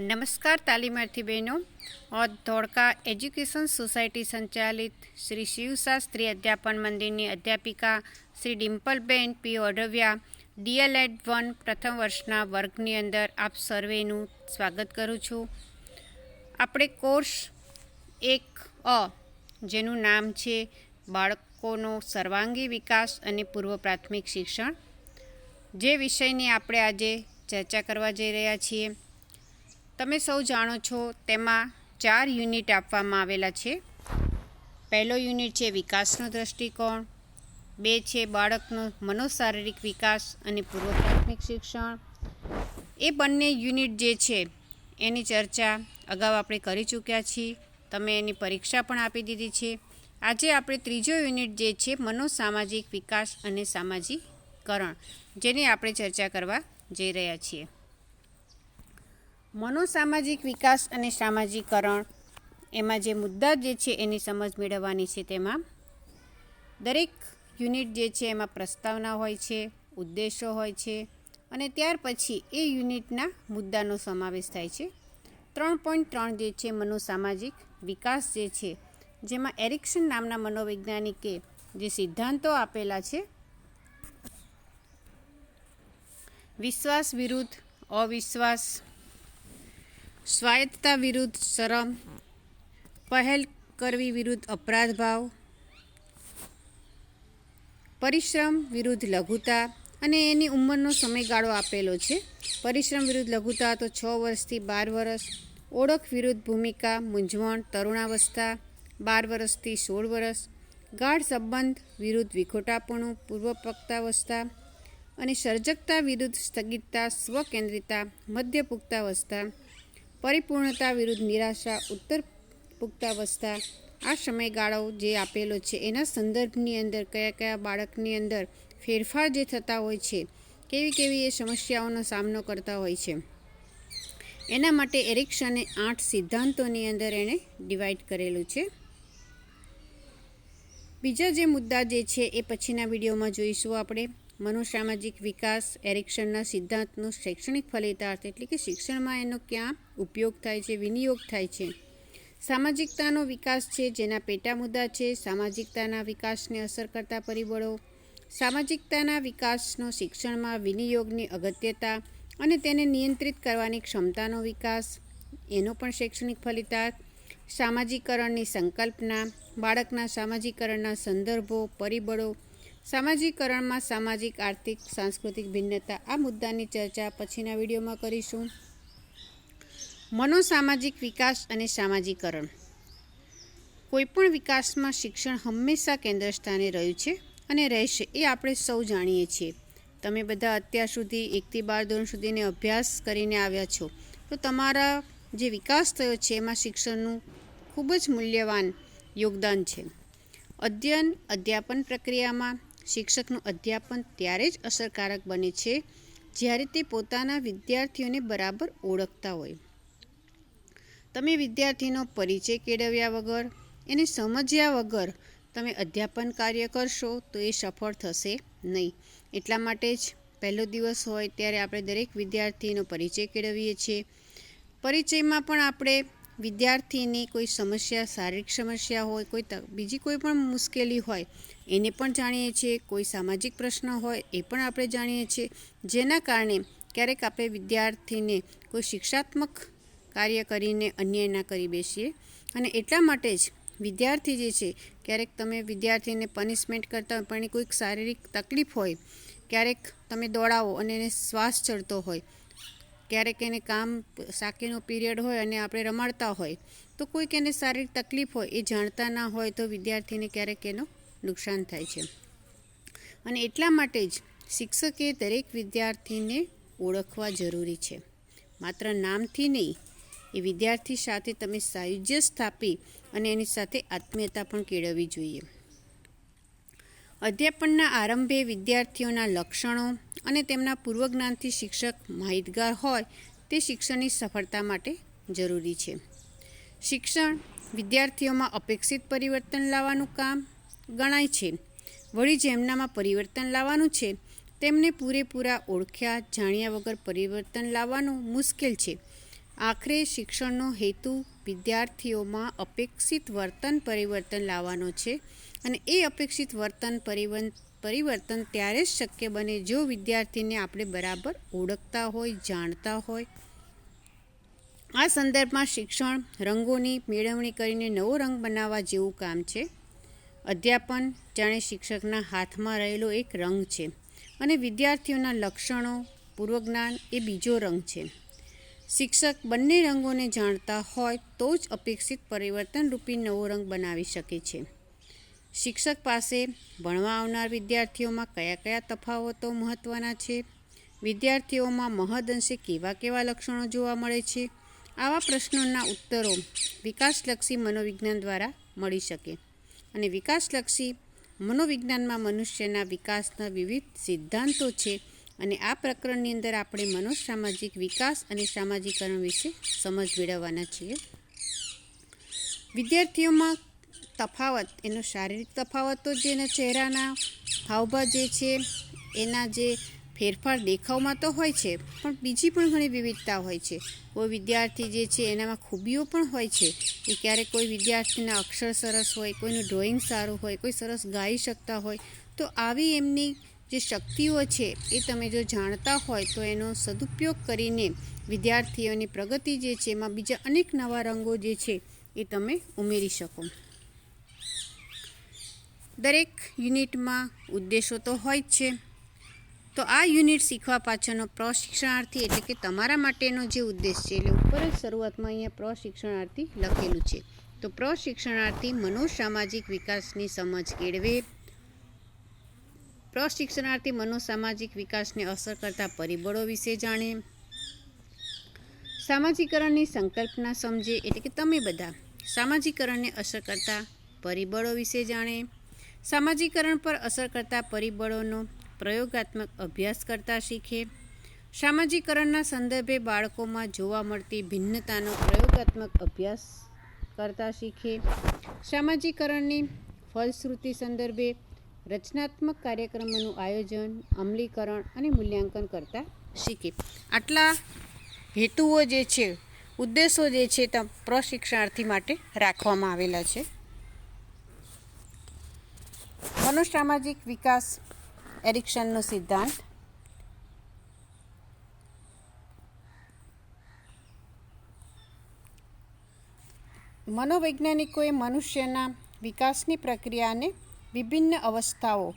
નમસ્કાર તાલીમાર્થી બહેનો. Dholka education society સંચાલિત શ્રી શિવશાસ્ત્રી અધ્યાપન મંદિરની અધ્યાપિકા Shri Dimpalben P. Odhaviya D El Ed one પ્રથમ વર્ષના વર્ગની અંદર આપ સર્વેનું સ્વાગત કરું છું. આપણે કોર્સ એક અ, જેનું નામ છે બાળકોનો સર્વાંગી વિકાસ અને પૂર્વ પ્રાથમિક શિક્ષણ. જે વિષયની આપણે આજે ચર્ચા કરવા જઈ રહ્યા છીએ. તમે સૌ જાણો છો તેમાં ચાર યુનિટ આપવામાં આવેલા છે. પહેલો યુનિટ છે વિકાસનો દૃષ્ટિકોણ બે છે બાળકનો મનોશારીરિક વિકાસ અને પૂર્વ પ્રાથમિક શિક્ષણ. એ બંને યુનિટ જે છે એની ચર્ચા અગાઉ આપણે કરી ચૂક્યા છીએ. તમે એની પરીક્ષા પણ આપી દીધી છે. આજે આપણે ત્રીજો યુનિટ જે છે મનોસામાજિક વિકાસ અને સામાજિકરણ, જેની આપણે ચર્ચા કરવા જઈ રહ્યા છીએ. મનોસામાજિક વિકાસ અને સામાજિકરણ એમાં જે મુદ્દા જે છે એની સમજ મેળવવાની છે તેમાં દરેક યુનિટ જે છે એમાં પ્રસ્તાવના હોય છે, ઉદ્દેશો હોય છે અને ત્યાર પછી એ યુનિટના મુદ્દાનો સમાવેશ થાય છે. ત્રણ પોઈન્ટ ત્રણ જે છે મનોસામાજિક વિકાસ જે છે, જેમાં એરિક્સન નામના મનોવૈજ્ઞાનિકે જે સિદ્ધાંતો આપેલા છે, વિશ્વાસ વિરુદ્ધ, અવિશ્વાસ સ્વાયત્તતા વિરુદ્ધ શરમ, પહેલ કરવી વિરુદ્ધ અપરાધ ભાવ, પરિશ્રમ વિરુદ્ધ લઘુતા અને એની ઉંમરનો સમયગાળો આપેલો છે. પરિશ્રમ વિરુદ્ધ લઘુતા તો છ વર્ષથી બાર વર્ષ, ઓળખ વિરુદ્ધ ભૂમિકા, મૂંઝવણ, તરુણાવસ્થા, બાર વર્ષથી સોળ વર્ષ, ગાઢ સંબંધ વિરુદ્ધ વિખોટાપણું, પૂર્વપક્તાવસ્થા અને સર્જકતા વિરુદ્ધ સ્થગિતતા સ્વકેન્દ્રિતા મધ્ય પુખ્તાવસ્થા પરિપૂર્ણતા વિરુદ્ધ નિરાશા ઉત્તર પુખ્તાવસ્થા આ સમયગાળો જે આપેલો છે, એના સંદર્ભની અંદર, કયા કયા બાળકની અંદર ફેરફાર જે થતા હોય છે, કેવી કેવી એ સમસ્યાઓનો સામનો કરતા હોય છે. એના માટે એરિક્સને આઠ સિદ્ધાંતોની અંદર એણે ડિવાઈડ કરેલું છે. બીજા જે મુદ્દા જે છે, એ પછીના વિડીયોમાં જોઈશું આપણે. મનોસામાજિક વિકાસ એરિક્સનના સિદ્ધાંતનો શૈક્ષણિક ફલિતાર્થ એટલે કે શિક્ષણમાં એનો ક્યાં ઉપયોગ થાય છે, વિનિયોગ થાય છે. સામાજિકતાનો વિકાસ છે, જેના પેટા મુદ્દા છે, સામાજિકતાના વિકાસને અસર કરતા પરિબળો, સામાજિકતાના વિકાસનો શિક્ષણમાં વિનિયોગની અગત્યતા અને તેને નિયંત્રિત કરવાની ક્ષમતાનો વિકાસ, એનો પણ શૈક્ષણિક ફલિતાર્થ, સામાજિકરણની સંકલ્પના, બાળકના સામાજિકરણના સંદર્ભો, પરિબળો સામાજિકરણમાં સામાજિક, આર્થિક, સાંસ્કૃતિક ભિન્નતા આ મુદ્દાની ચર્ચા પછીના વિડીયોમાં કરીશું. મનોસામાજિક વિકાસ અને સામાજિકરણ. કોઈપણ વિકાસમાં શિક્ષણ હંમેશા કેન્દ્ર સ્થાને રહ્યું છે અને રહેશે એ આપણે સૌ જાણીએ છીએ. તમે બધા અત્યાર સુધી એકથી બાર ધોરણ સુધીને અભ્યાસ કરીને આવ્યા છો. તો તમારા જે વિકાસ થયો છે એમાં શિક્ષણનું ખૂબ જ મૂલ્યવાન યોગદાન છે. અધ્યયન, અધ્યાપન પ્રક્રિયામાં શિક્ષકનું અધ્યાપન ત્યારે જ અસરકારક બને છે જ્યારે તે પોતાના વિદ્યાર્થીઓને બરાબર ઓળખતા હોય. તમે વિદ્યાર્થીનો પરિચય કેળવ્યા વગર, એને સમજ્યા વગર તમે અધ્યાપન કાર્ય કરશો તો એ સફળ થશે નહીં. એટલા માટે જ પહેલો દિવસ હોય ત્યારે આપણે દરેક વિદ્યાર્થીનો પરિચય કેળવીએ છીએ. પરિચયમાં પણ આપણે વિદ્યાર્થીની કોઈ સમસ્યા, શારીરિક સમસ્યા હોય, કોઈ બીજી કોઈ પણ મુશ્કેલી હોય એને પણ જાણીએ છીએ. કોઈ સામાજિક પ્રશ્ન હોય એ પણ આપણે જાણીએ છીએ. જેના કારણે ક્યારેક આપણે વિદ્યાર્થીને કોઈ શિક્ષાત્મક કાર્ય કરીને અન્યાય ના કરી બેસીએ. અને એટલા માટે જ વિદ્યાર્થી જે છે, ક્યારેક તમે વિદ્યાર્થીને પનિશમેન્ટ કરતા હોય, પણ એ કોઈક શારીરિક તકલીફ હોય, ક્યારેક તમે દોડાવો અને એને શ્વાસ ચડતો હોય, ક્યારેક એને કામ સાકેનો પીરિયડ હોય અને આપણે રમાડતા હોય, તો કોઈક એને શારીરિક તકલીફ હોય એ જાણતા ના હોય તો વિદ્યાર્થીને ક્યારેક એનો નુકસાન થાય છે. અને એટલા માટે જ શિક્ષકે દરેક વિદ્યાર્થીને ઓળખવા જરૂરી છે. માત્ર નામથી નહીં, એ વિદ્યાર્થી સાથે તમે સાયુજ્ય સ્થાપી અને એની સાથે આત્મીયતા પણ કેળવવી જોઈએ. અધ્યાપનના આરંભે વિદ્યાર્થીઓના લક્ષણો અને તેમના પૂર્વજ્ઞાનથી શિક્ષક માહિતગાર હોય તે શિક્ષણની સફળતા માટે જરૂરી છે. શિક્ષણ વિદ્યાર્થીઓમાં અપેક્ષિત પરિવર્તન લાવવાનું કામ ગણાય છે. વળી જેમનામાં પરિવર્તન લાવવાનું છે, તેમને પૂરેપૂરા ઓળખ્યા, જાણ્યા વગર પરિવર્તન લાવવાનું મુશ્કેલ છે. આખરે શિક્ષણનો હેતુ વિદ્યાર્થીઓમાં અપેક્ષિત વર્તન પરિવર્તન લાવવાનો છે અને એ અપેક્ષિત વર્તન પરિવર્તન પરિવર્તન ત્યારે જ શક્ય બને જો વિદ્યાર્થીને આપણે બરાબર ઓળખતા હોય, જાણતા હોય. આ સંદર્ભમાં શિક્ષણ રંગોની મેળવણી કરીને નવો રંગ બનાવવા જેવું કામ છે. અધ્યાપન જાણે શિક્ષકના હાથમાં રહેલો એક રંગ છે અને વિદ્યાર્થીઓના લક્ષણો, પૂર્વજ્ઞાન એ બીજો રંગ છે. શિક્ષક બંને રંગોને જાણતા હોય તો જ અપેક્ષિત પરિવર્તનરૂપી નવો રંગ બનાવી શકે છે. શિક્ષક પાસે ભણવા આવનાર વિદ્યાર્થીઓમાં કયા કયા તફાવતો મહત્ત્વના છે? વિદ્યાર્થીઓમાં મહદઅંશે કેવા કેવા લક્ષણો જોવા મળે છે? આવા પ્રશ્નોના ઉત્તરો વિકાસલક્ષી મનોવિજ્ઞાન દ્વારા મળી શકે. અને વિકાસલક્ષી મનોવિજ્ઞાનમાં મનુષ્યના વિકાસના વિવિધ સિદ્ધાંતો છે અને આ પ્રકરણની અંદર આપણે મનોસામાજિક વિકાસ અને સામાજિકરણ વિશે સમજ મેળવવાના છીએ. વિદ્યાર્થીઓમાં તફાવત, એનો શારીરિક તફાવત તો જે એના ચહેરાના હાવભાવ જે છે, એના જે ફેરફાર દેખાવમાં તો હોય છે, પણ બીજી પણ ઘણી વિવિધતા હોય છે. કોઈ વિદ્યાર્થી જે છે, એનામાં ખૂબીઓ પણ હોય છે કે ક્યારેક કોઈ વિદ્યાર્થીના અક્ષર સરસ હોય, કોઈનું ડ્રોઈંગ સારું હોય, કોઈ સરસ ગાઈ શકતા હોય, તો આવી એમની જે શક્તિઓ છે, એ તમે જો જાણતા હોય, તો એનો સદુપયોગ કરીને વિદ્યાર્થીઓની પ્રગતિ જે છે, એમાં બીજા અનેક નવા રંગો જે છે, એ તમે ઉમેરી શકો. દરેક યુનિટમાં ઉદ્દેશો તો હોય જ છે. તો આ યુનિટ શીખવા પાછળનો પ્રશિક્ષણાર્થી એટલે કે તમારા માટેનો જે ઉદ્દેશ છે, એટલે ઉપર જ શરૂઆતમાં અહીંયા પ્રશિક્ષણાર્થી લખેલું છે. તો પ્રશિક્ષણાર્થી મનોસામાજિક વિકાસની સમજ કેળવે. પ્રશિક્ષણાર્થી મનોસામાજિક વિકાસને અસર કરતા પરિબળો વિશે જાણે. સામાજિકરણની સંકલ્પના સમજે એટલે કે તમે બધા સામાજિકરણને અસર કરતા પરિબળો વિશે જાણે. સામાજિકરણ પર અસર કરતા પરિબળોનો પ્રયોગાત્મક અભ્યાસ કરતા શીખે. સામાજિકરણના સંદર્ભે બાળકોમાં જોવા મળતી ભિન્નતાનો પ્રયોગાત્મક અભ્યાસ કરતા શીખે. સામાજિકરણની ફલશ્રુતિ સંદર્ભે રચનાત્મક કાર્યક્રમોનું આયોજન, અમલીકરણ અને મૂલ્યાંકન કરતા શીખે. આટલા હેતુઓ જે છે, ઉદ્દેશો જે છે તે પ્રશિક્ષણાર્થી માટે રાખવામાં આવેલા છે. મનોસામાજિક વિકાસ એરિક્સનનો સિદ્ધાંત. મનોવૈજ્ઞાનિકોએ મનુષ્યના વિકાસની પ્રક્રિયાને વિભિન્ન અવસ્થાઓ,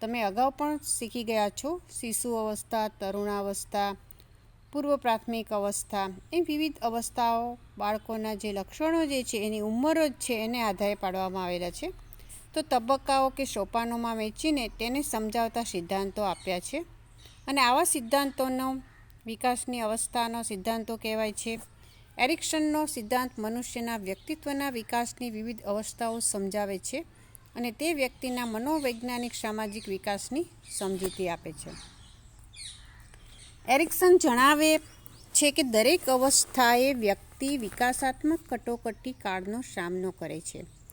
તમે અગાઉ પણ શીખી ગયા છો, શિશુ અવસ્થા તરુણાવસ્થા પૂર્વ પ્રાથમિક અવસ્થા એ વિવિધ અવસ્થાઓ બાળકોના જે લક્ષણો જે છે, એની ઉંમરો જ છે, એને આધારે પાડવામાં આવેલા છે. તો તબક્કાઓ કે સોપાનોમાં વહેંચીને તેને સમજાવતા સિદ્ધાંતો આપ્યા છે. અને આવા સિદ્ધાંતોનો વિકાસની અવસ્થાનો સિદ્ધાંતો કહેવાય છે. એરિક્સનનો સિદ્ધાંત મનુષ્યના વ્યક્તિત્વના વિકાસની વિવિધ અવસ્થાઓ સમજાવે છે અને તે વ્યક્તિના મનોવૈજ્ઞાનિક સામાજિક વિકાસની સમજૂતી આપે છે. એરિક્સન જણાવે છે કે દરેક અવસ્થાએ વ્યક્તિ વિકાસાત્મક કટોકટી કાળનો સામનો કરે છે.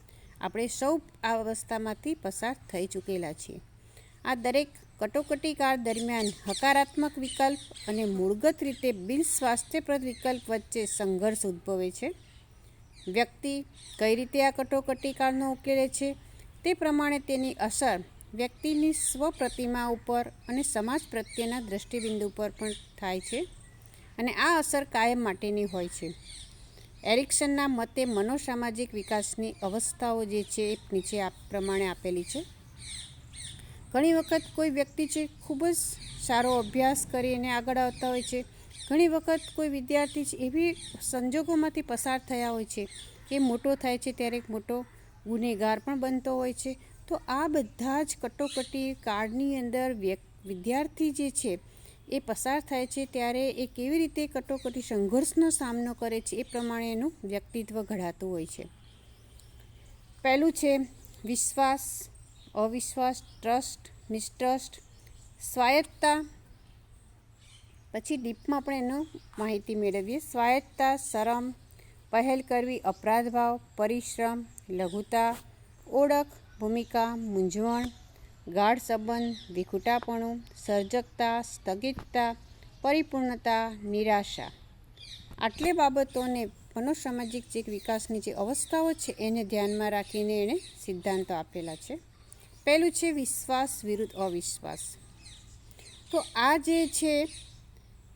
આપણે સૌ આ અવસ્થામાંથી પસાર થઈ ચૂકેલા છીએ. આ દરેક કટોકટી કાળ દરમિયાન હકારાત્મક વિકલ્પ અને મૂળગત રીતે બિન સ્વાસ્થ્યપ્રદ વિકલ્પ વચ્ચે સંઘર્ષ ઉદ્ભવે છે. વ્યક્તિ કઈ રીતે આ કટોકટી કાળનો ઉકેલે છે તે પ્રમાણે તેની અસર વ્યક્તિની સ્વપ્રતિમા ઉપર અને સમાજ પ્રત્યેના દૃષ્ટિબિંદુ પર પણ થાય છે અને આ અસર કાયમ માટેની હોય છે. એરિક્સનના મતે મનોસામાજિક વિકાસની અવસ્થાઓ જે છે એ નીચે આ પ્રમાણે આપેલી છે. ઘણી વખત કોઈ વ્યક્તિ છે ખૂબ જ સારો અભ્યાસ કરીને આગળ આવતા હોય છે. ઘણી વખત કોઈ વિદ્યાર્થી છે એવી સંજોગોમાંથી પસાર થયા હોય છે કે મોટો થાય છે ત્યારે એક મોટો ગુનેગાર પણ બનતો હોય છે. તો આ બધા જ કટોકટી કાળની અંદર વિદ્યાર્થી જે છે એ પસાર થાય છે ત્યારે એ કેવી રીતે કટોકટી સંઘર્ષનો સામનો કરે છે એ પ્રમાણે એનું વ્યક્તિત્વ ઘડાતું હોય છે. પહેલું છે વિશ્વાસ, અવિશ્વાસ, ટ્રસ્ટ મિસટ્રસ્ટ સ્વાયત્તતા. પછી ડીપમાં પણ એનો માહિતી મેળવીએ. સ્વાયત્તતા, શરમ, પહેલ કરવી અપરાધભાવ પરિશ્રમ, લઘુતા, ઓળખ, ભૂમિકા, મૂંઝવણ ગાઢ સંબંધ, વિખુટાપણું, સર્જકતા સ્થગિતતા પરિપૂર્ણતા, નિરાશા. આટલી બાબતોને મનોસામાજિક જે વિકાસની જે અવસ્થાઓ છે એને ધ્યાનમાં રાખીને એણે સિદ્ધાંતો આપેલા છે. પહેલું છે વિશ્વાસ વિરુદ્ધ અવિશ્વાસ. તો આ જે છે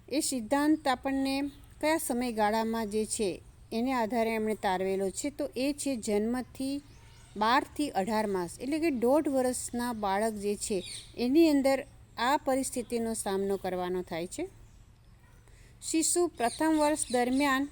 એ સિદ્ધાંત આપણને કયા સમયગાળામાં જે છે એને આધારે એમણે તારવેલો છે? તો એ છે જન્મથી બારથી અઢાર માસ, એટલે કે દોઢ વર્ષના બાળક જે છે, એની અંદર આ પરિસ્થિતિનો સામનો કરવાનો થાય છે. શિશુ પ્રથમ વર્ષ દરમિયાન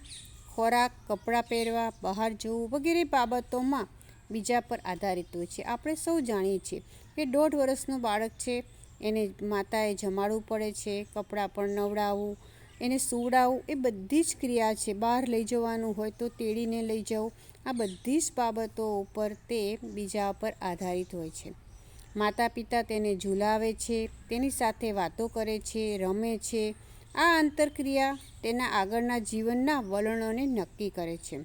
ખોરાક, કપડાં પહેરવા, બહાર જવું વગેરે બાબતોમાં બીજા પર આધારિત હોય છે. આપણે સૌ જાણીએ છીએ કે દોઢ વર્ષનું બાળક છે, એને માતાએ જમાડવું પડે છે, કપડાં પણ નવડાવવું, એને સુવડાવવું એ બધી જ ક્રિયા છે. બહાર લઈ જવાનું હોય તો તેડીને લઈ જવું આ બધી જ બાબતો ઉપર તે બીજા પર આધારિત હોય છે. માતા પિતા તેને ઝુલાવે છે, તેની સાથે વાતો કરે છે, રમે છે. આ આંતરક્રિયા તેના આગળના જીવનના વલણોને નક્કી કરે છે.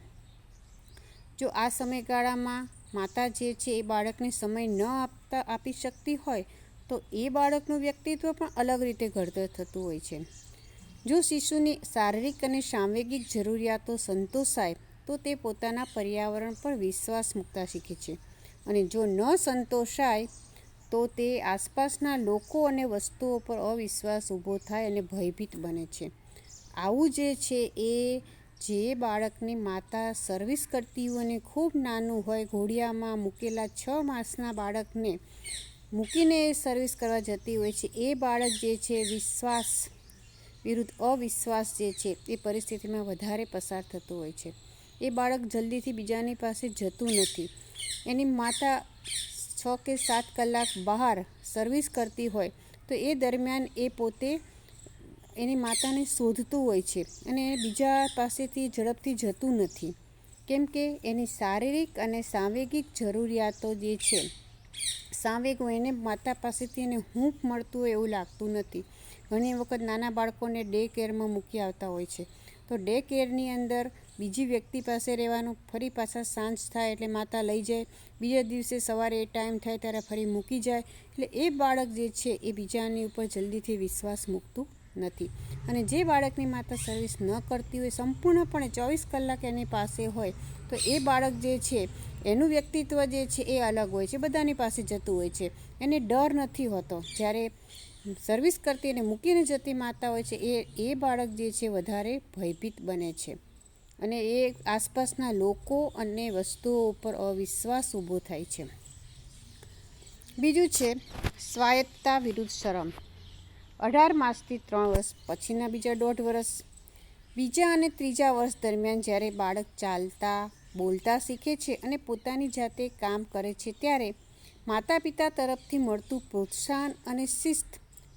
જો આ સમયગાળામાં માતા જે છે એ બાળકને સમય ન આપતા આપી શકતી હોય, તો એ બાળકનું વ્યક્તિત્વ પણ અલગ રીતે ઘડતર થતું હોય છે. જો શિશુની શારીરિક અને સાંવેગિક જરૂરિયાતો સંતોષાય તો તે પોતાના પર્યાવરણ પર વિશ્વાસ મૂકતા શીખે છે. અને જો ન સંતોષાય, તો તે આસપાસના લોકો અને વસ્તુઓ પર અવિશ્વાસ ઊભો થાય અને ભયભીત બને છે. આવું જે છે એ જે બાળકની માતા સર્વિસ કરતી હોય અને ખૂબ નાનું હોય, ઘોડિયામાં મૂકેલા છ માસના બાળકને મૂકીને સર્વિસ કરવા જતી હોય છે, એ બાળક જે છે વિશ્વાસ વિરુદ્ધ અવિશ્વાસ જે છે, એ પરિસ્થિતિમાં વધારે પસાર થતો હોય છે. એ બાળક જલ્દીથી બીજાની પાસે જતું નથી. એની માતા છ કે સાત કલાક બહાર સર્વિસ કરતી હોય તો એ દરમિયાન એ પોતે એની માતાને શોધતું હોય છે અને એ બીજા પાસેથી ઝડપથી જતું નથી. કેમ કે એની શારીરિક અને સાંવેગિક જરૂરિયાતો જે છે, સાંવેગ એને માતા પાસેથી એને હૂંફ મળતું હોય એવું લાગતું નથી. ઘણી વખત નાના બાળકોને ડે કેરમાં મૂકી આવતા હોય છે. તો ડે કેરની અંદર બીજી વ્યક્તિ પાસે રહેવાનું ફરી પાછા સાંજ થાય એટલે માતા લઈ જાય. બીજા દિવસે સવારે એ ટાઈમ થાય ત્યારે ફરી મૂકી જાય. એટલે એ બાળક જે છે એ બીજાની ઉપર જલ્દીથી વિશ્વાસ મૂકતું નથી. અને જે બાળકની માતા સર્વિસ ન કરતી હોય, સંપૂર્ણપણે ચોવીસ કલાક એની પાસે હોય, તો એ બાળક જે છે, એનું વ્યક્તિત્વ જે છે એ અલગ હોય છે, બધાની પાસે જતું હોય છે. એને ડર નથી હોતો. જ્યારે સર્વિસ કરતી અને મૂકીને જતી માતા હોય છે, એ એ બાળક જે છે વધારે ભયભીત બને છે. અને એ આસપાસના લોકો અને વસ્તુઓ ઉપર અવિશ્વાસ ઊભો થાય છે. બીજું છે, સ્વાયત્તતા વિરુદ્ધ શરમ. અઢાર માસથી ત્રણ વર્ષ પછીના બીજા દોઢ વર્ષ. બીજા અને ત્રીજા વર્ષ દરમિયાન જ્યારે બાળક ચાલતા, બોલતા શીખે છે અને પોતાની જાતે કામ કરે છે ત્યારે માતા પિતા તરફથી મળતું પ્રોત્સાહન અને શિસ્ત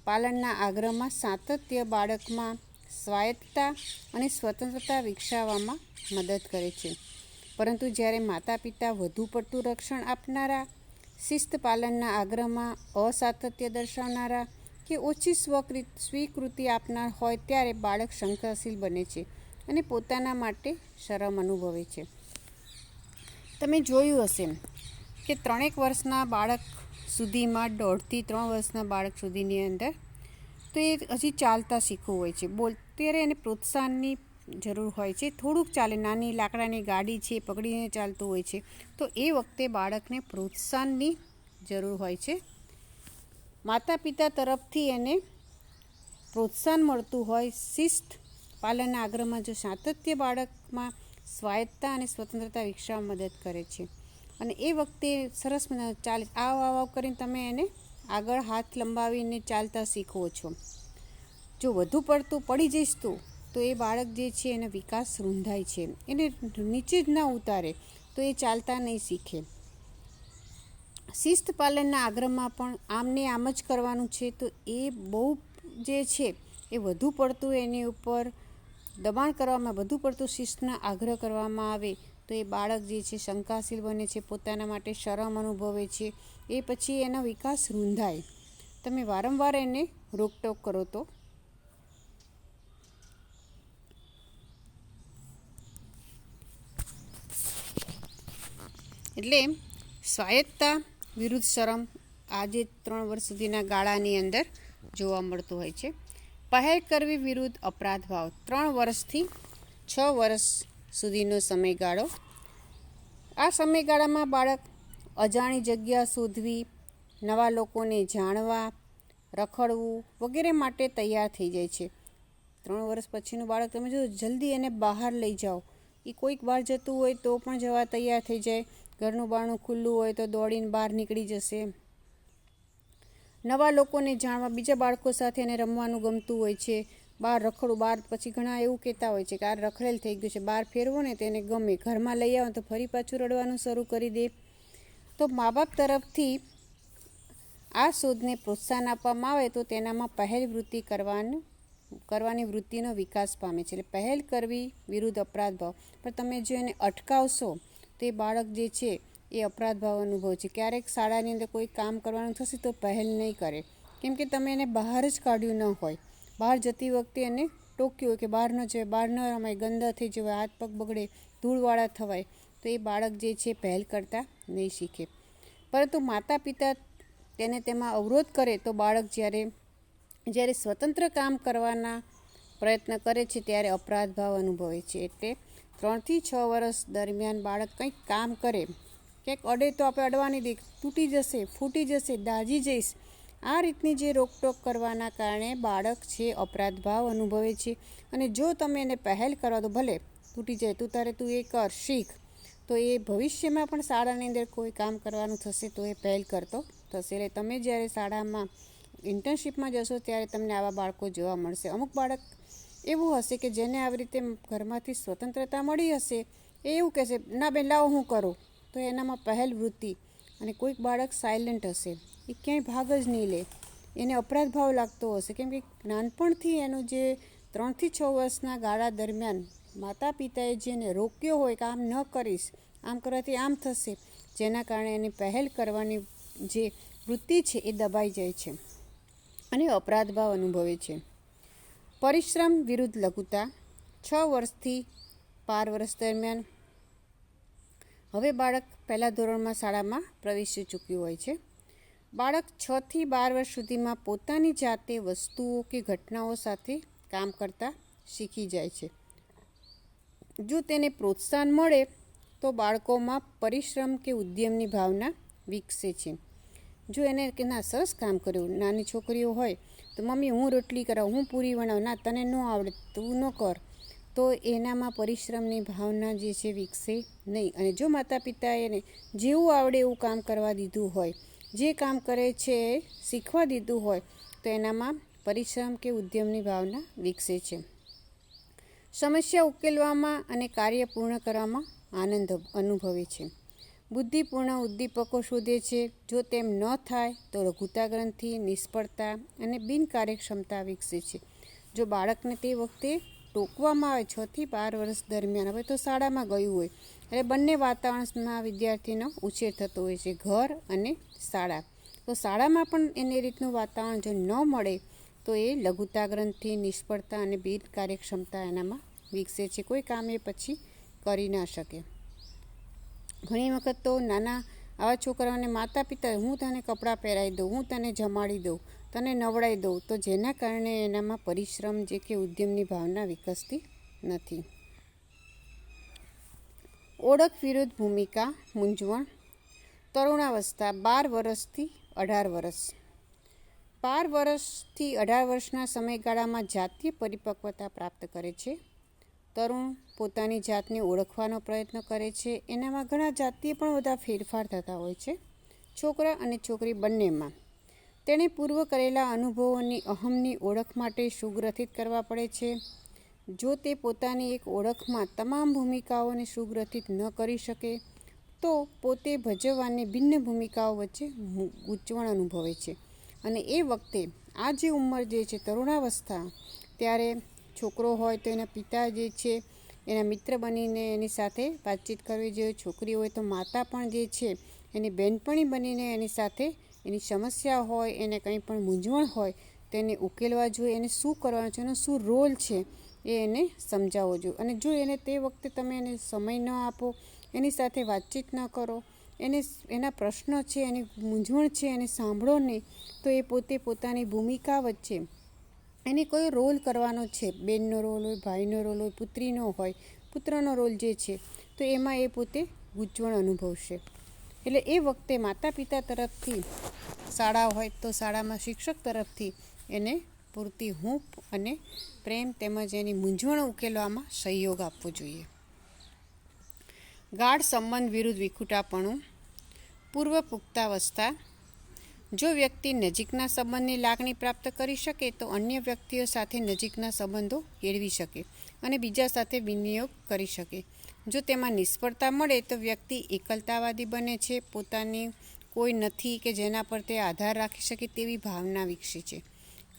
પાલનના આગ્રહમાં સાતત્ય બાળકમાં સ્વાયત્તતા અને સ્વતંત્રતા વિકસાવવામાં મદદ કરે છે. પરંતુ જ્યારે માતા પિતા વધુ પડતું રક્ષણ આપનારા શિસ્ત પાલનના આગ્રહમાં અસાતત્ય દર્શાવનારા કે ઓછી સ્વકૃત, સ્વીકૃતિ આપનાર હોય ત્યારે બાળક શંકાશીલ બને છે અને પોતાના માટે શરમ અનુભવે છે. તમે જોયું હશે કે ત્રણેક વર્ષના બાળક સુધીમાં દોઢથી ત્રણ વર્ષના બાળક સુધીની અંદર તો એ હજી ચાલતા શીખવું હોય છે. બોલ, ત્યારે એને પ્રોત્સાહનની જરૂર હોય છે. થોડુંક ચાલે, નાની લાકડાની ગાડી છે, પકડીને ચાલતું હોય છે. તો એ વખતે બાળકને પ્રોત્સાહનની જરૂર હોય છે. માતા પિતા તરફથી એને પ્રોત્સાહન મળતું હોય. શિસ્ત પાલનના આગ્રહમાં જો સાતત્ય બાળકમાં સ્વાયત્તતા અને સ્વતંત્રતા વિકસાવવા મદદ કરે છે. અને એ વખતે સરસ ચાલે. આવ આવ કરીને તમે એને આગળ હાથ લંબાવીને ચાલતા શીખવો છો. જો વધુ પડતું પડી જઈશ તું, તો એ બાળક જે છે એનો વિકાસ રૂંધાય છે. એને નીચે જ ના ઉતારે, તો એ ચાલતા નહીં શીખે. શિસ્ત પાલનના આગ્રહમાં પણ આમને આમ જ કરવાનું છે, તો એ બહુ જે છે એ વધુ પડતું એની ઉપર દબાણ કરવામાં, વધુ પડતું શિસ્તના આગ્રહ કરવામાં આવે તો એ બાળક જે છે શંકાશીલ બને છે, પોતાના માટે શરમ અનુભવે છે, એ પછી એનો વિકાસ રૂંધાય. તમે વારંવાર એને રોકટોક કરો તો. એટલે સ્વાયત્તતા વિરુદ્ધ શરમ આજે ત્રણ વર્ષ સુધીના ગાળાની અંદર જોવા મળતું હોય છે. પહેલ કરવી વિરુદ્ધ અપરાધ ભાવ. ત્રણ વર્ષથી છ વર્ષ સુધીનો સમયગાળો. આ સમયગાળામાં બાળક અજાણી જગ્યા શોધવી, નવા લોકોને જાણવા, રખડવું વગેરે માટે તૈયાર થઈ જાય છે. ત્રણ વર્ષ પછીનું બાળક તમે જો જલ્દી એને બહાર લઈ જાઓ. એ કોઈક બહાર જતું હોય તો પણ જવા તૈયાર થઈ જાય. ઘરનું બારણું ખુલ્લું હોય તો દોડીને બહાર નીકળી જશે. નવા લોકોને જાણવા, બીજા બાળકો સાથે એને રમવાનું ગમતું હોય છે. બહાર રખડું બહાર પછી ઘણા એવું કહેતા હોય છે કે આ રખડેલ થઈ ગયું છે. બહાર ફેરવો ને તેને ગમે. ઘરમાં લઈ આવો તો ફરી પાછું રડવાનું શરૂ કરી દે. તો મા બાપ તરફથી આ શોધને પ્રોત્સાહન આપવામાં આવે તો તેનામાં પહેલ વૃત્તિ કરવાનું, કરવાની વૃત્તિનો વિકાસ પામે છે. એટલે પહેલ કરવી વિરુદ્ધ અપરાધ ભાવ. પણ તમે જો એને અટકાવશો, તો એ બાળક જે છે એ અપરાધ ભાવ અનુભવ છે. ક્યારેક શાળાની અંદર કોઈ કામ કરવાનું થશે તો પહેલ નહીં કરે. કેમ કે તમે એને બહાર જ કાઢ્યું ન હોય. બહાર જતી વખતે એને ટોક્યું કે બહાર ન જવાય બહાર ન રમાય ગંદા થઈ જવાય હાથ પગ બગડે, ધૂળવાળા થવાય, તો એ બાળક જે છે પહેલ કરતાં નહીં શીખે. પરંતુ માતા પિતા તેને તેમાં અવરોધ કરે તો બાળક જ્યારે જ્યારે સ્વતંત્ર કામ કરવાના પ્રયત્ન કરે છે ત્યારે અપરાધ ભાવ અનુભવે છે. એટલે ત્રણથી છ વર્ષ દરમિયાન બાળક કંઈક કામ કરે, ક્યાંક અડે તો આપણે અડવાની દે તૂટી જશે, ફૂટી જશે દાજી જઈશ આ રીતની જે રોકટોક કરવાના કારણે બાળક છે, અપરાધ ભાવ અનુભવે છે અને જો તમે એને પહેલ કરવા તો ભલે તૂટી જાય, તું તારે તું એ કર, શીખ. તો એ ભવિષ્યમાં પણ શાળાની અંદર કોઈ કામ કરવાનું થશે તો એ પહેલ કરતો થશે. એટલે તમે જ્યારે શાળામાં ઇન્ટર્નશીપમાં જશો ત્યારે તમને આવા બાળકો જોવા મળશે. અમુક બાળક એવું હશે કે જેને આવી રીતે ઘરમાંથી સ્વતંત્રતા મળી હશે, એ એવું કહેશે, ના બેન, લાવો હું કરું. તો એનામાં પહેલ વૃત્તિ અને કોઈક બાળક સાયલન્ટ હશે. એ ક્યાંય ભાગ જ નહીં લે. એને અપરાધ ભાવ લાગતો હશે. કેમ કે નાનપણથી એનું જે ત્રણથી છ વર્ષના ગાળા દરમિયાન માતા પિતાએ જેને રોક્યો હોય કે આમ ન કરીશ, આમ કરવાથી આમ થશે, જેના કારણે એની પહેલ કરવાની જે વૃત્તિ છે એ દબાઈ જાય છે અને અપરાધ ભાવ અનુભવે છે. પરિશ્રમ વિરુદ્ધ લઘુતા, છ વર્ષથી બાર વર્ષ દરમિયાન. હવે બાળક પહેલાં ધોરણમાં શાળામાં પ્રવેશી ચૂક્યું હોય છે. બાળક છથી બાર વર્ષ સુધીમાં પોતાની જાતે વસ્તુઓ કે ઘટનાઓ સાથે કામ કરતા શીખી જાય છે. જો તેને પ્રોત્સાહન મળે, તો બાળકોમાં પરિશ્રમ કે ઉદ્યમની ભાવના વિકસે છે. જો એને કે ના સરસ કામ કર્યું, નાની છોકરીઓ હોય, તો મમ્મી, હું રોટલી કરાવું, હું પૂરી બનાવું, ના, તને ન આવડે, તું ન કર. તો એનામાં પરિશ્રમની ભાવના જે છે વિકસે નહીં. અને જો માતા પિતાએ એને જેવું આવડે એવું કામ કરવા દીધું હોય જે કામ કરે છે, શીખવા દીધું હોય, તો એનામાં પરિશ્રમ કે ઉદ્યમની ભાવના વિકસે છે. સમસ્યા ઉકેલવામાં અને કાર્ય પૂર્ણ કરવામાં આનંદ અનુભવે છે. બુદ્ધિપૂર્ણ ઉદ્દીપકો શોધે છે, જો તેમ ન થાય, તો લઘુતાગ્રંથિ નિષ્ફળતા અને બિનકાર્યક્ષમતા વિકસે છે. જો બાળકને તે વખતે ટોકવામાં આવે છથી બાર વર્ષ દરમિયાન, હવે તો શાળામાં ગયું હોય એટલે બંને વાતાવરણમાં વિદ્યાર્થીનો ઉછેર થતો હોય છે, ઘર અને શાળા. તો શાળામાં પણ એને રીતનું વાતાવરણ જો ન મળે, તો એ લઘુતા ગ્રંથિ, નિષ્ફળતા અને બિનકાર્યક્ષમતા એનામાં વિકસે છે. કોઈ કામ એ પછી કરી ના શકે. ઘણી વખત તો નાના આવા છોકરાઓને માતા પિતા હું તને કપડાં પહેરાવી દઉં, હું તને જમાડી દઉં, તને નવડાવી દઉં, તો જેના કારણે એનામાં પરિશ્રમ જે કે ઉદ્યમની ભાવના વિકસતી નથી. ઓળખ વિરુદ્ધ ભૂમિકા, મૂંઝવણ, તરુણાવસ્થા, બાર વર્ષથી અઢાર વર્ષ. બાર વર્ષથી અઢાર વર્ષના સમયગાળામાં જાતીય પરિપક્વતા પ્રાપ્ત કરે છે. તરુણ પોતાની જાતને ઓળખવાનો પ્રયત્ન કરે છે. એનામાં ઘણા જાતીય પણ બધા ફેરફાર થતા હોય છે, છોકરા અને છોકરી બંનેમાં. તેણે પૂર્વ કરેલા અનુભવોની અહમની ઓળખ માટે સુગ્રથિત કરવા પડે છે. જો તે પોતાની એક ઓળખમાં તમામ ભૂમિકાઓને સુગ્રથિત ન કરી શકે, તો પોતે ભજવવાની ભિન્ન ભૂમિકાઓ વચ્ચે ગૂંચવણ અનુભવે છે. અને એ વખતે આ જે ઉંમર જે છે તરુણાવસ્થા, ત્યારે છોકરો હોય તો એના પિતા જે છે, એના મિત્ર બનીને એની સાથે વાતચીત કરવી જોઈએ છોકરી હોય તો માતા પણ જે છે, એની બહેનપણી બનીને એની સાથે એની સમસ્યા હોય, એને કંઈ પણ મૂંઝવણ હોય તેને ઉકેલવા જોઈએ, એને શું કરવાનું છે, એનો શું રોલ છે એ એને સમજાવવો જોઈએ. અને જો એને તે વખતે તમે એને સમય ન આપો, એની સાથે વાતચીત ન કરો, એને એના પ્રશ્નો છે, એની મૂંઝવણ છે, એને સાંભળો નહીં તો એ પોતે પોતાની ભૂમિકા વચ્ચે એને કોઈ રોલ કરવાનો છે. બેનનો રોલ હોય, ભાઈનો રોલ હોય, પુત્રીનો હોય, પુત્રનો રોલ જે છે, તો એમાં એ પોતે ગૂંચવણ અનુભવશે. એટલે એ વખતે માતા પિતા તરફથી શાળા હોય તો શાળામાં શિક્ષક તરફથી એને પૂરતી હૂંફ અને પ્રેમ તેમજ એની મૂંઝવણ ઉકેલવામાં સહયોગ આપવો જોઈએ. ગાઢ સંબંધ વિરુદ્ધ વિખૂટાપણું, પૂર્વ પુખ્તાવસ્થા, જો વ્યક્તિ નજીકના સંબંધની લાગણી પ્રાપ્ત કરી શકે તો અન્ય વ્યક્તિઓ સાથે નજીકના સંબંધો કેળવી શકે અને બીજા સાથે વિનિયોગ કરી શકે. જો તેમાં નિષ્ફળતા મળે તો વ્યક્તિ એકલતાવાદી બને છે, પોતાની કોઈ નથી કે જેના પર તે આધાર રાખી શકે તેવી ભાવના વિકસે છે.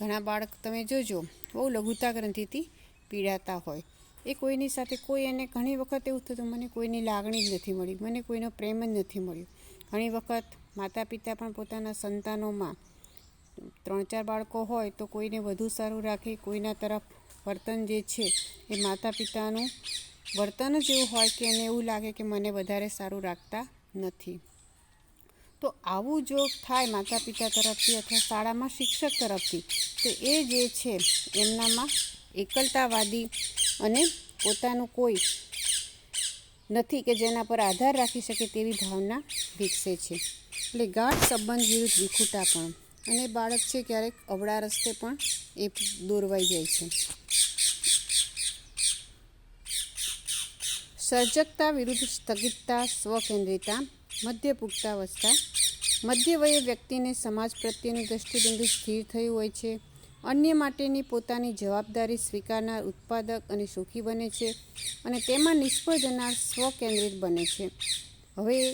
ઘણા બાળક તમે જોજો, બહુ લઘુતા ગ્રંથિથી પીડાતા હોય. એ કોઈની સાથે કોઈ એને ઘણી વખત એવું થતું, મને કોઈની લાગણી જ નથી મળી, મને કોઈનો પ્રેમ જ નથી મળ્યો. ઘણી વખત માતા પિતા પણ પોતાના સંતાનોમાં ત્રણ ચાર બાળકો હોય તો કોઈને વધુ સારું રાખે, કોઈના તરફ વર્તન જે છે એ માતા પિતાનું વર્તન જ એવું હોય કે એને એવું લાગે કે મને વધારે સારું રાખતા નથી. તો આવું જો થાય માતા પિતા તરફથી અથવા શાળામાં શિક્ષક તરફથી, તો એ જે છે એમનામાં એકલતાવાદી અને પોતાનું કોઈ નથી કે જેના પર આધાર રાખી શકે તેવી ભાવના વિકસે છે. એટલે ગાઢ સંબંધ વિરુદ્ધ વિખૂટા પણ. અને બાળક છે ક્યારેક અવળા રસ્તે પણ એ દોરવાઈ જાય છે. સર્જકતા વિરુદ્ધ સ્થગિતતા સ્વકેન્દ્રિતા મધ્ય પુખ્તાવસ્થા મધ્ય વયે વ્યક્તિને સમાજ પ્રત્યેનું દ્રષ્ટિબિંદુ સ્થિર થયું હોય છે. અન્ય માટેની પોતાની જવાબદારી સ્વીકારનાર ઉત્પાદક અને સુખી બને છે અને તેમાં નિષ્ફળ જનાર સ્વકેન્દ્રિત બને છે. હવે,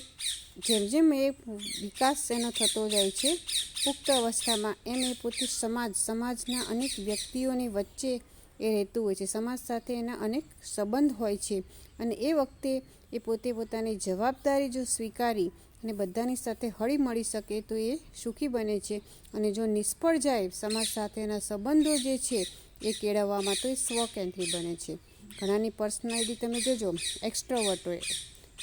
જેમ જેમ એ વિકાસ એનો થતો જાય છે, પુખ્ત અવસ્થામાં એમ એ પોતે સમાજ, સમાજના અનેક વ્યક્તિઓની વચ્ચે એ રહેતું હોય છે. સમાજ સાથે એના અનેક સંબંધ હોય છે અને એ વખતે એ પોતે પોતાની જવાબદારી જો સ્વીકારી અને બધાની સાથે હળી મળી શકે તો એ સુખી બને છે. અને જો નિષ્ફળ જાય, સમાજ સાથેના સંબંધો જે છે એ કેળવવામાં તો એ સ્વકેન્દ્રી બને છે. ઘણાની પર્સનાલિટી તમે જોજો એક્સ્ટ્રોવર્ટ હોય,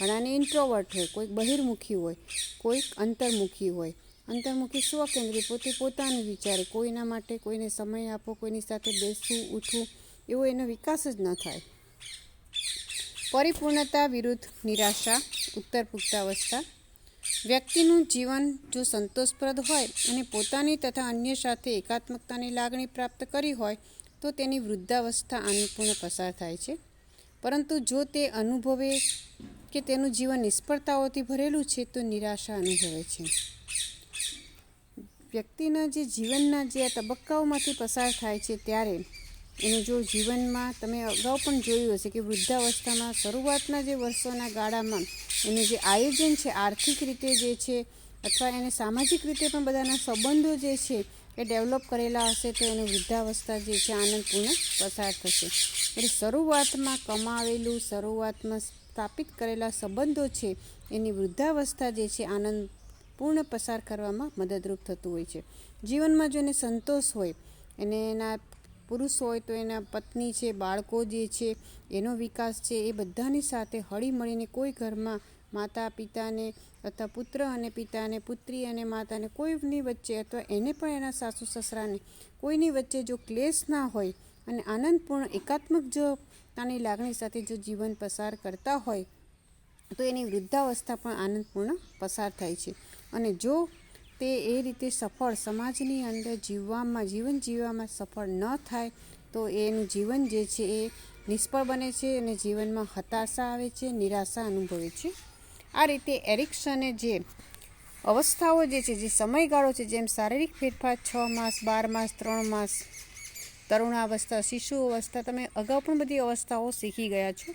ઘણાની ઇન્ટ્રોવર્ટ હોય કોઈક બહિર્મુખી હોય કોઈક અંતર્મુખી હોય. અંતર્મુખી સ્વકેન્દ્રી, પોતે પોતાનું વિચારે, કોઈના માટે કોઈને સમય આપો, કોઈની સાથે બેસવું, ઉઠવું, એવો એનો વિકાસ જ ન થાય. પરિપૂર્ણતા વિરુદ્ધ નિરાશા ઉત્તર પુખ્તાવસ્થા વ્યક્તિનું જીવન જો સંતોષપ્રદ હોય અને પોતાની તથા અન્ય સાથે એકાત્મકતાની લાગણી પ્રાપ્ત કરી હોય, તો તેની વૃદ્ધાવસ્થા આનંદપૂર્ણ પસાર થાય છે. પરંતુ જો તે અનુભવે કે તેનું જીવન નિષ્ફળતાઓથી ભરેલું છે, તો નિરાશા અનુભવે છે. વ્યક્તિના જે જીવનના જે આ તબક્કાઓમાંથી પસાર થાય છે, ત્યારે એનું જો જીવનમાં તમે અગાઉ પણ જોયું હશે કે વૃદ્ધાવસ્થામાં શરૂઆતના જે વર્ષોના ગાળામાં એનું જે આયોજન છે, આર્થિક રીતે જે છે અથવા એને સામાજિક રીતે પણ બધાના સંબંધો જે છે એ ડેવલપ કરેલા હશે તો એનું વૃદ્ધાવસ્થા જે છે આનંદપૂર્ણ પસાર થશે. એટલે શરૂઆતમાં કમાવેલું, શરૂઆતમાં સ્થાપિત કરેલા સંબંધો છે, એની વૃદ્ધાવસ્થા જે છે આનંદ પૂર્ણ પસાર કરવામાં મદદરૂપ થતું હોય છે. જીવનમાં જો એને સંતોષ હોય, એને એના પુરુષ હોય તો એના પત્ની છે, બાળકો જે છે, એનો વિકાસ છે, એ બધાની સાથે હળી મળીને કોઈ ઘરમાં માતા પિતાને અથવા પુત્ર અને પિતાને, પુત્રી અને માતાને કોઈની વચ્ચે અથવા એને પણ એના સાસુ સસરાને કોઈની વચ્ચે જો ક્લેશ ના હોય અને આનંદપૂર્ણ, એકાત્મક જો તાની લાગણી સાથે જો જીવન પસાર કરતા હોય, તો એની વૃદ્ધાવસ્થા પણ આનંદપૂર્ણ પસાર થાય છે. અને જો તે એ રીતે સફળ સમાજની અંદર જીવવામાં, જીવન જીવવામાં સફળ ન થાય તો એનું જીવન જે છે એ નિષ્ફળ બને છે અને જીવનમાં હતાશા આવે છે, નિરાશા અનુભવે છે. આ રીતે એરિક્સને જે અવસ્થાઓ જે છે, જે સમયગાળો છે, જેમ શારીરિક ફેરફાર છ માસ, બાર માસ, ત્રણ માસ, તરુણાવસ્થા, શિશુ અવસ્થા, તમે અગાઉ પણ બધી અવસ્થાઓ શીખી ગયા છો.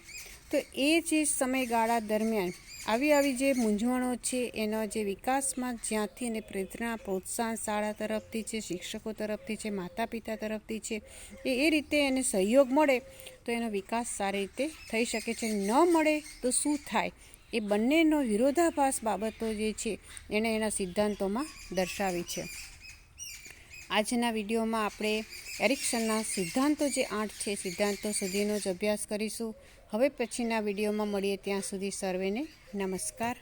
તો એ જે સમયગાળા દરમિયાન આવી આવી જે મૂંઝવણો છે, એનો જે વિકાસમાં જ્યાંથી એને પ્રેરણા, પ્રોત્સાહન શાળા તરફથી છે, શિક્ષકો તરફથી છે માતા પિતા તરફથી છે, એ એ રીતે એને સહયોગ મળે, તો એનો વિકાસ સારી રીતે થઈ શકે છે. ન મળે તો શું થાય? એ બંનેનો વિરોધાભાસ બાબતો જે છે એણે એના સિદ્ધાંતોમાં દર્શાવી છે. આજના વિડીયોમાં આપણે એરિક્સનના સિદ્ધાંતો જે આઠ છે, સિદ્ધાંતો સુધીનો જ અભ્યાસ કરીશું. હવે પછીના વિડીયોમાં મળીએ ત્યાં સુધી સર્વેને નમસ્કાર.